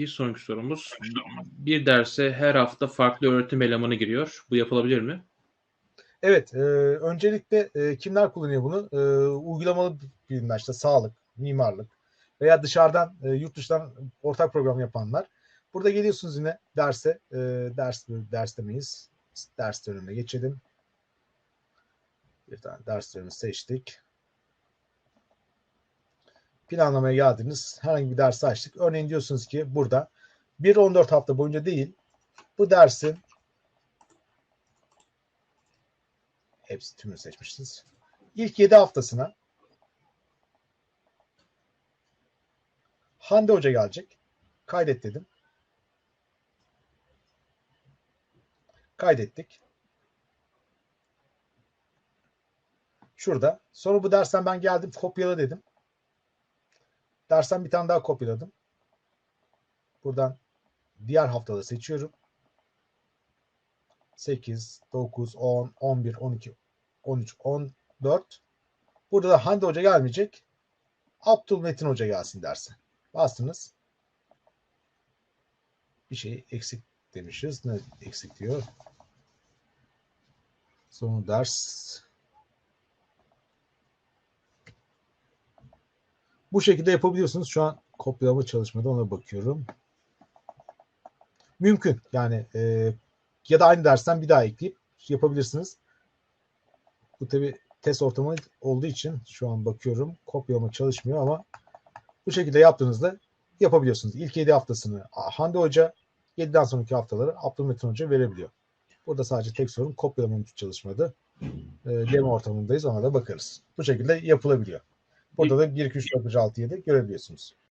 Bir sonraki sorumuz. Bir derse her hafta farklı öğretim elemanı giriyor. Bu yapılabilir mi? Evet, e, öncelikle e, kimler kullanıyor bunu? E, uygulamalı bilimler, işte sağlık, mimarlık veya dışarıdan, e, yurt dışından ortak program yapanlar. Burada geliyorsunuz yine derse, e, ders ders demeyiz, ders dönemine geçelim. Bir tane ders dönemi seçtik. Planlamaya geldiniz. Herhangi bir dersi açtık. Örneğin diyorsunuz ki burada 1-14 hafta boyunca değil, bu dersin hepsi tümünü seçmişsiniz. İlk 7 haftasına Hande Hoca gelecek. Kaydet dedim. Kaydettik. Şurada. Sonra bu dersten ben geldim kopyala dedim. Dersten bir tane daha kopyaladım. Buradan diğer haftada seçiyorum. 8, 9, 10, 11, 12, 13, 14. Burada da Hande Hoca gelmeyecek. Abdülmetin Hoca gelsin derse. Bastınız. Bir şey eksik demişiz. Ne eksik diyor? Son ders. Bu şekilde yapabiliyorsunuz. Şu an kopyalama çalışmada ona bakıyorum. Mümkün. Yani e, ya da aynı dersten bir daha ekleyip yapabilirsiniz. Bu tabi test ortamı olduğu için şu an bakıyorum kopyalama çalışmıyor ama bu şekilde yaptığınızda yapabiliyorsunuz. İlk 7 haftasını Hande Hoca 7'den sonraki haftaları Abdülmetin Hoca verebiliyor. Burada sadece tek sorun kopyalama çalışmadı. E, demo ortamındayız ona da bakarız. Bu şekilde yapılabiliyor. Burada da 1, 2, 3, 4, 5, 6, 7 görebiliyorsunuz.